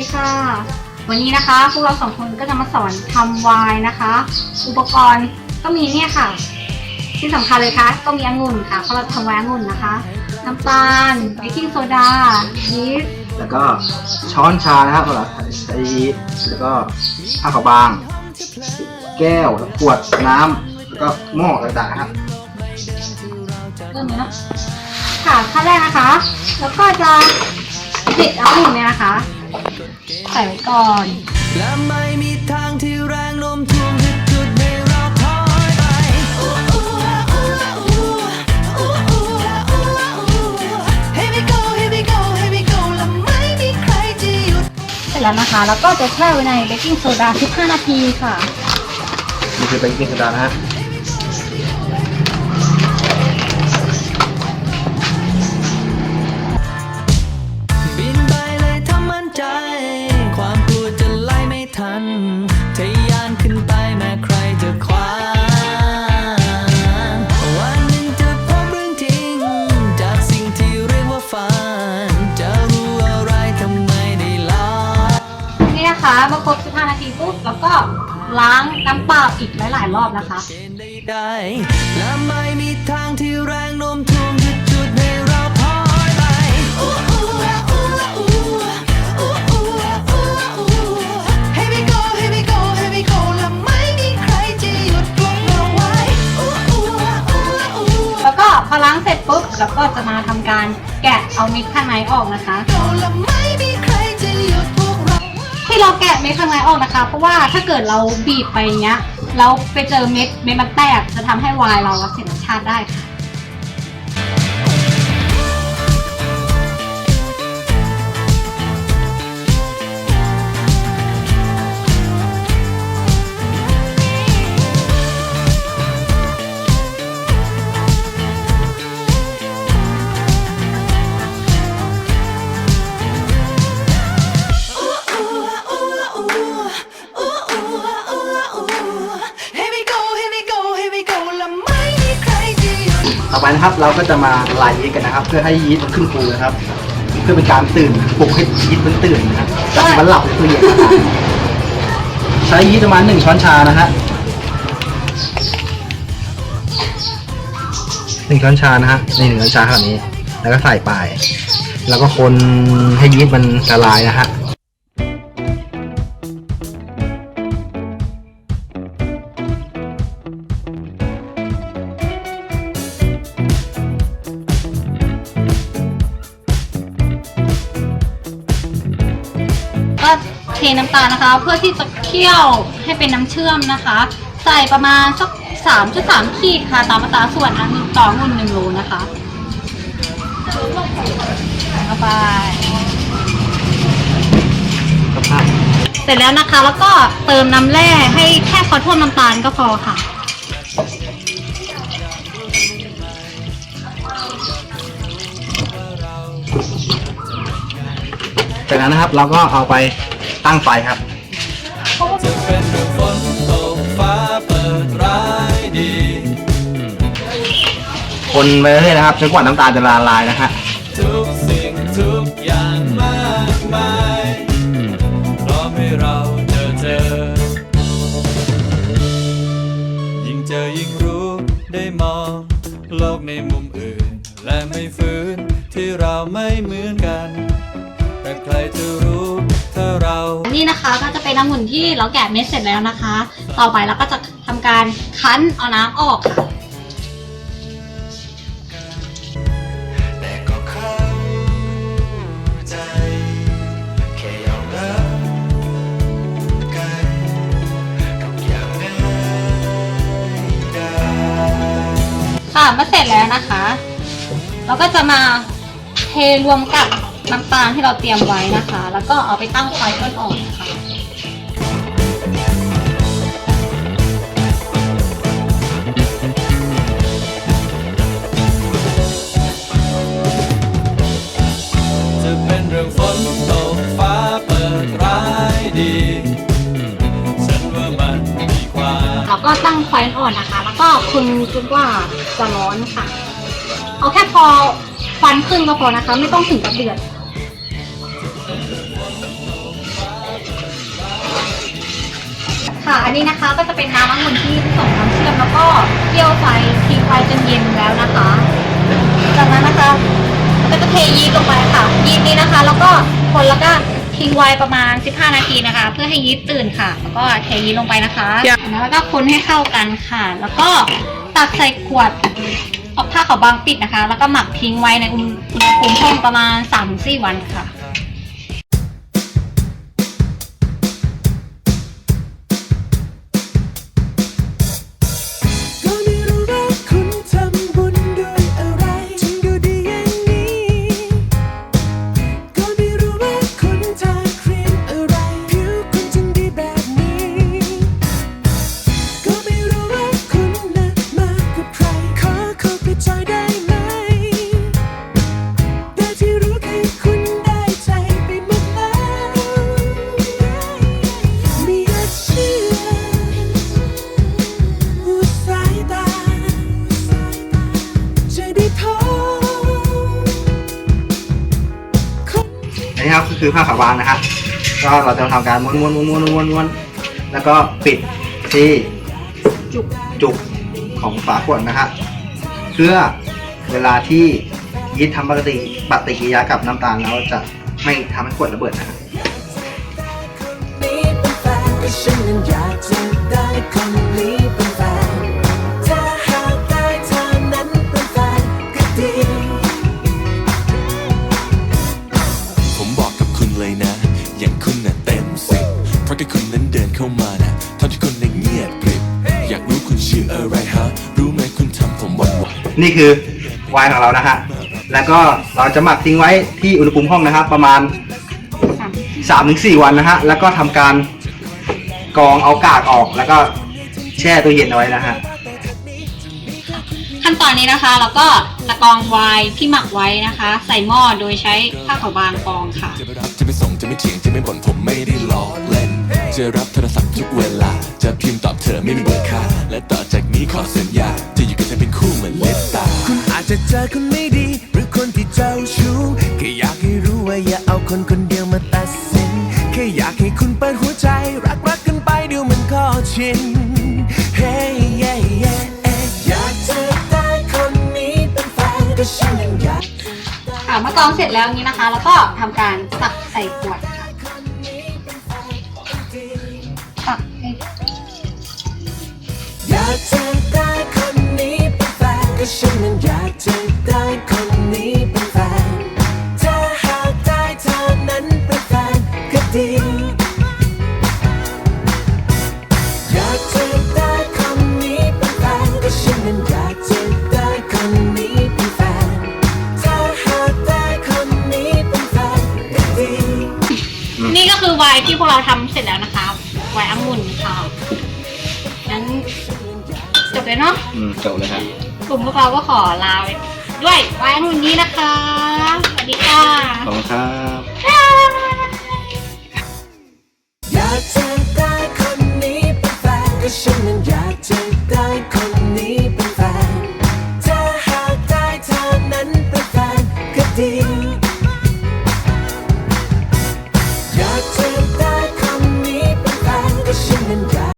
วัสดีค่ะ วันนี้นะคะพวกเราสองคนก็จะมาสอนทำไวน์นะคะ อุปกรณ์ก็มีเนี่ยค่ะ ที่สำคัญเลยค่ะก็มีองุ่นค่ะเพราะเราทำไวน์องุ่นนะคะ น้ำตาลเบกกิ้งโซดายีสต์แล้วก็ช้อนชานะครับสำหรับใช้ยีสต์แล้วก็ผ้าขาวบาง แก้วขวดน้ำแล้วก็หม้อต่างๆนะครับเริ่มเลยเนาะค่ะขั้นแรกนะคะ แล้วก็จะเด็ดองุ่นเนี่ยนะคะ ใส่ไว้ก่อนและไม่มีทางที่แรงโน้มถ่วงจะจุดให้เราถอยไป Here we go Here we go Here we go และไม่มีใครจะหยุดเสร็จแล้วนะคะ แล้วก็จะแช่ไว้ในเบกกิ้งโซดา15นาทีค่ะ นี่คือเป็นกิ้งโซดานะฮะ แล้วก็ล้างน้ำเปล่าอีกหลายๆรอบนะคะเกณฑ์ใดๆและไม่มีทางที่แรงโน้มถ่วงจะจุดให้เราพอยไป Here we go Here we go Here we go และไม่มีใครจะหยุดพวกเราไว้ แล้วก็พอล้างเสร็จปุ๊บแล้วก็จะมาทำการแกะเอาเม็ดข้างในออกนะคะ และไม่มีใครจะหยุด ให้เราที่เราแกะเม็ดข้างในออกนะคะ เพราะว่าถ้าเกิดเราบีบไปอย่างเงี้ย เราไปเจอเม็ดเม็ดมันแตกจะทำให้ไวน์เราเสียรสชาติได้ค่ะ ดต่อไปนะครับ เราก็จะมาลายยีสต์กันนะครับ เพื่อให้ยีสต์มันขึ้นฟูนะครับ เพื่อเป็นการตื่นปลุกให้ยีสต์มันตื่นนะครับจากที่มันหลับในตู้เย็นนะครับใช้ยีสต์ประมาณหนึ่งช้อนชานะฮะหนึ่งช้อนชานะฮะในหนึ่งช้อนชาขนาดนี้ แล้วก็ใส่ไป แล้วก็คนให้ยีสต์มันละลายนะฮะ น้ำตาลนะคะ เพื่อที่จะเคี่ยวให้เป็นน้ำเชื่อมนะคะ ใส่ประมาณสัก3.3ขีดค่ะตามอัตราส่วนอันหนึ่งต่อหุ่นหนึ่งโลนะคะเข้าไปเสร็จแล้วนะคะ แล้วก็เติมน้ำแร่ให้แค่พอท่วมน้ำตาลก็พอค่ะจากนั้นนะครับเราก็เอาไป ตั้งไฟครับ จะเป็นเรื่องฝนตกฟ้าเปิดร้ายดี คนไปเรื่อยๆนะครับจนกว่าน้ำตาลจะละลายนะฮะทุกสิ่งทุกอย่างมากมายพร้อมให้เราเจอเจอ ยิ่งเจอยิ่งรู้ได้มอง โลกในมุมอื่น และไม่ฟื้นที่เราไม่เหมือน เรานี่นะคะก็จะเป็นองุ่นที่เราแกะเม็ดเสร็จแล้วนะคะ ต่อไปเราก็จะทำการคั้นเอาน้ำออกค่ะแต่ก็เข้าใจแค่ยอมรับกันทุกอย่างง่ายได้ค่ะมาเสร็จแล้วนะคะ เราก็จะมาเทรวมกับน้ำตาลที่เราเตรียมไว้นะคะ แล้วก็เอาไปตั้งไฟอ่อน ตั้งไฟอ่อนนะคะ แล้วก็คุณคิดว่าจะร้อนค่ะ เอาแค่พอฟันขึ้นก็พอนะคะ ไม่ต้องถึงกับเดือดค่ะ อันนี้นะคะก็จะเป็นน้ำองุ่นที่ผสมน้ำเชื่อมแล้วก็เคี่ยวไฟทิ้งไฟจนเย็นแล้วนะคะ จากนั้นนะคะก็จะเทยีนลงไปค่ะยีนนี้นะคะ แล้วก็คนแล้วก็ ทิ้งไว้ประมาณ 15 นาทีนะคะ เพื่อให้ยีสต์ตื่นค่ะ แล้วก็เทยีสต์ลงไปนะคะแล้วก็คนให้เข้ากันค่ะ แล้วก็ตักใส่ขวดเอาผ้าขาวบางปิดนะคะ แล้วก็หมักทิ้งไว้ในอุณหภูมิห้องประมาณ3-4วันค่ะ ครับก็คือผ้าขาวบางนะครับก็เราจะทำการม้วนม้วนม้วนม้วนม้วนม้วนแล้วก็ปิดที่จุกจุกของฝาขวดนะครับเพื่อเวลาที่ยีสต์ทำปกติปฏิกิริยากับน้ำตาลแล้วจะไม่ทำให้ขวดระเบิดนะครับนี้เป็นแฟนก็ฉันนั้นอยากจะ นไหวนี่คือไวน์ของเรานะฮะแล้วก็เราจะหมักทิ้งไว้ที่อุณหภูมิห้องนะครับ ประมาณ 3-4 วันนะฮะแล้วก็ทำการกรองเอากากออก แล้วก็แช่ตู้เย็นเอาไว้นะฮะขั้นตอนนี้นะคะแล้วก็ตะกรองไวน์ที่หมักไว้นะคะ ใส่หม้อโดยใช้ผ้าขาวบางกรองค่ะ จะไม่รับจะไม่ส่งจะไม่เถียงจะไม่บ่นผมไม่ได้ล้อเล่น จะรับโทรศัพท์ทุกเวลา จะพิมพ์ตอบเธอไม่มีเบอร์ค่าและต่อจากนี้ขอสัญญาจะอยู่กับเธอเป็นคู่ จะเจอคนไม่ดี หรือคนที่เจ้าชู้แค่อยากให้รู้ว่าอย่าเอาคนคนเดียวมาตัดสินแค่อยากให้คุณเปิดหัวใจ รักรักกันไปเดี๋ยวมันก็ชิน Hey yeah yeah yeah อยากจะได้คนนี้เป็นแฟนก็ฉันยังอยากค่ะเมื่อกรองเสร็จแล้วนี้นะคะ แล้วก็ทำการตักใส่ขวดค่ะตักให้ อยากจะได้ ก็ฉันนั้นอยากจะได้คนนี้เป็นแฟน ถ้าหากได้เธอนั้นเป็นแฟนก็ดี อยากจะได้คนนี้เป็นแฟนก็ฉันนั้นอยากจะได้คนนี้เป็นแฟน ถ้าหากได้คนนี้เป็นแฟนก็ดี นี่ก็คือไวน์ที่พวกเราทำเสร็จแล้วนะคะ ไวน์องุ่นค่ะงั้นจบเลยเนาะ อืมจบเลยครับ กลุ่มพวกเราก็ขอลาไปด้วยไว้รุ่นนี้นะคะ สวัสดีค่ะขอบคุณครับ บ๊ายบาย อยากจะได้คนนี้เป็นแฟนก็ฉันนั้นอยากจะ